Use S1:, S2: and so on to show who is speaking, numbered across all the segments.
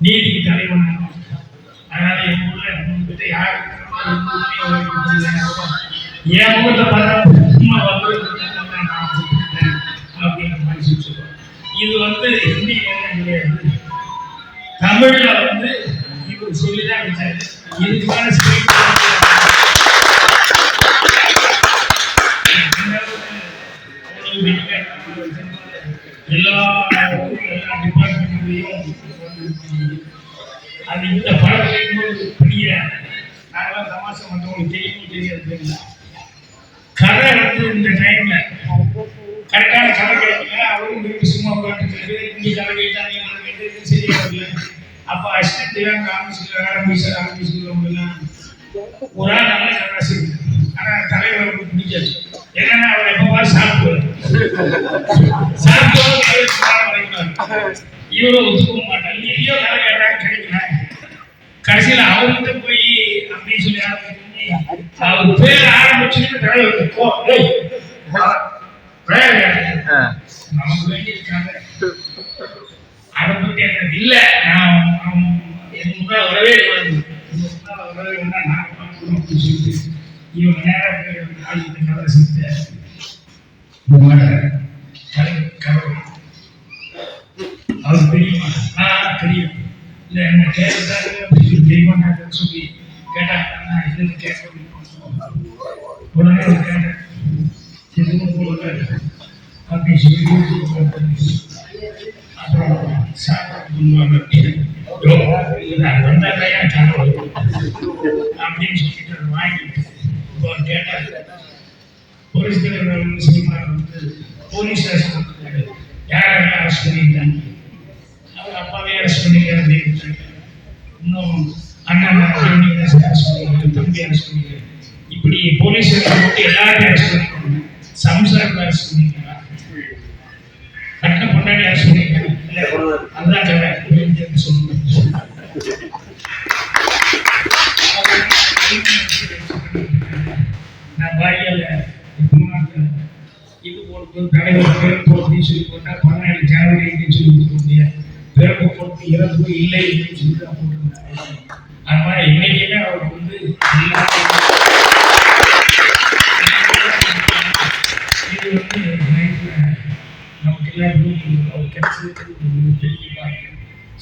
S1: நீதிக்கு தலைவனாக அதனால என் ஊர்ல உங்ககிட்ட யாரு என் ஊர்ல பார்த்தா சும்மா வந்து அப்படின்னு மனுஷன் சொல்லுவாங்க இது வந்து ஹிந்தி என்ன கிடையாது. தமிழ்ல வந்து இவர் சொல்லிதான் வச்சாரு. இதுக்கு மேல ஸ்கிரிப்ட் எல்லா எல்லா டிபார்ட்மெண்ட்லையும் அது இந்த படம் கேட்கும்போது பெரிய நாங்களாம் தமாஷை மற்றவங்களுக்கு தெரியும் தெரியாது தெரியல. கதை வந்து இந்த டைம்ல கரெக்டான கதை கிடைக்கல அவரும் வீட்டு சும்மா உட்காந்துருக்காரு இங்கே கதை கேட்டாங்க கதை கேட்டு சரியா வரல. அப்போ அசிஸ்டன்ட் எல்லாம் ஆஃபீஸில் ஆரம்பிச்சு ஆரம்பிச்சுலாம் ஒரு ஆள் நல்ல கதை செய்யுது ஆனால் தலைவருக்கு பிடிக்காது. ஏன்னா அவர் எப்போ சாப்பிடுவார் சாப்பிடுவார் இவரும் ஒத்துக்க மாட்டார். எங்கேயோ கதை கேட்டாங்க கிடைக்கல. கடைசியில் அவர்கிட்ட போய் அப்படின்னு சொல்லி ஆரம்பிச்சு அவர் பேர் ஆரம்பிச்சுட்டு தலைவர் போ டேய், வேண்டியிருக்காங்க அதை பத்தி எனக்கு நான் என் வரவே கூடாது வரவே வேண்டாம் பார்க்கணும் அப்படின்னு சொல்லிட்டு இவன் நேரம் கதை செஞ்ச தெரியுமா? தெரியும். இல்லை என்ன தெரியுமா சொல்லி கேட்டாங்க நான் கேட்க உடனே கேட்டேன் எதுவும் போல அப்படின்னு அப்புறம் அப்படின்னு சொல்லிட்டு வாங்கிட்டு போலீஸ் தலைவர் சினிமா வந்து போலீஸ் ஸ்டேஷன் அரெஸ்ட் பண்ணியிருக்காங்க அவர் அப்பாவே அரெஸ்ட் இன்னும் அண்ணன் அரெஸ்ட் தம்பி அரெஸ்ட் இப்படி போலீஸ் போட்டு எல்லாரையும் அரெஸ்ட் பண்ணிருக்காங்க சம்சாரத்தை அரெஸ்ட் கட்ட பொண்டாடி இல்ல, அதுதான் சொல்லுங்க நான் வாரியால இது போட்டு தலைவர் பேர் போட்டு சொல்லி போட்டா பதினேழு ஜனவரி அப்படின்னு சொல்லி கொடுக்க பிறப்பு போட்டு இறப்பு இல்லை அப்படின்னு சொல்லி தான் போட்டிருந்தாங்க அது மாதிரி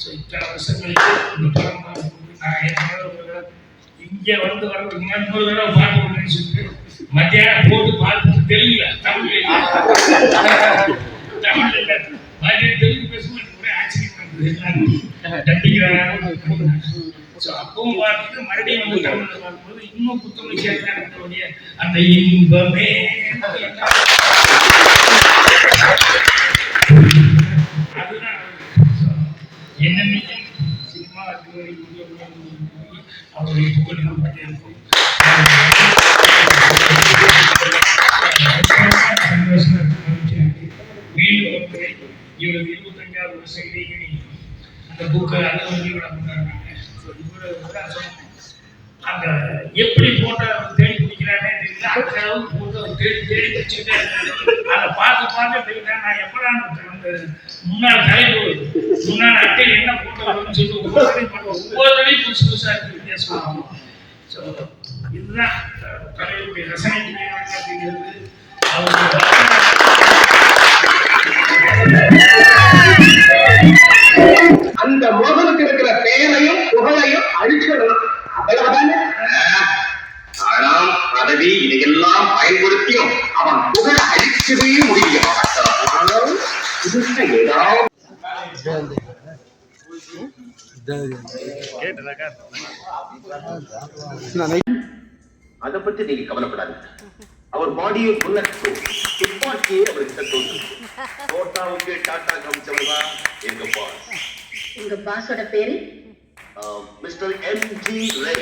S1: ஸோ இத்தனை வருஷங்களுக்கு இந்த படம் நான் இங்கே வந்து வர இன்னொரு தடவை பார்க்க முடியும்னு சொல்லிட்டு மத்தியானம் போட்டு பார்த்துட்டு தெரியல. மறுபடியும் தெலுங்கு பேசும்போது ஒரே ஸோ அப்பவும் பார்த்துட்டு மறுபடியும் வந்து தமிழ்ல பார்க்கும்போது இன்னும் புத்துணர்ச்சியாக அந்த இன்பமே. என்னென்னையும் சினிமா அவருடைய புகழ் நம்மகிட்ட இருக்கும் இவரது இருபத்தஞ்சாவது வருஷ இடைவெளி அந்த புக்கை அதை வந்து சொன்னாங்க. அந்த எப்படி போட்டோ தேடி பிடிக்கிறானே தெரியல. அந்த அளவுக்கு தேடி தேடி அதை பார்த்து பார்த்து நான் எப்படா அந்த முன்னாள் தலைப்பு அட்டையில் என்ன போட்டோ வரும்னு சொல்லிட்டு ஒவ்வொரு புதுசு புதுசாக இருக்கு வித்தியாசமாக ஸோ இதுதான் அப்படிங்கிறது.
S2: அந்த மோகனுக்கு இருக்கிற பெயரையும் புகழையும் அழிச்சிடணும் அவ்வளவுதானே?
S3: ஆனால் பதவி இதையெல்லாம் பயன்படுத்தியும் அவன் புகழ் அழிக்கவே முடியும் ஏதாவது அதை பத்தி நீங்க கவலைப்படாது அவர் பாடியை புல்லட் துப்பாக்கியே அவர்கிட்ட தோற்று தோட்டாவுக்கு டாட்டா காமிச்சவங்க எங்க பாஸ்
S4: உங்க பாஸோட பேரு?
S3: மிஸ்டர் எம் ஜி ரே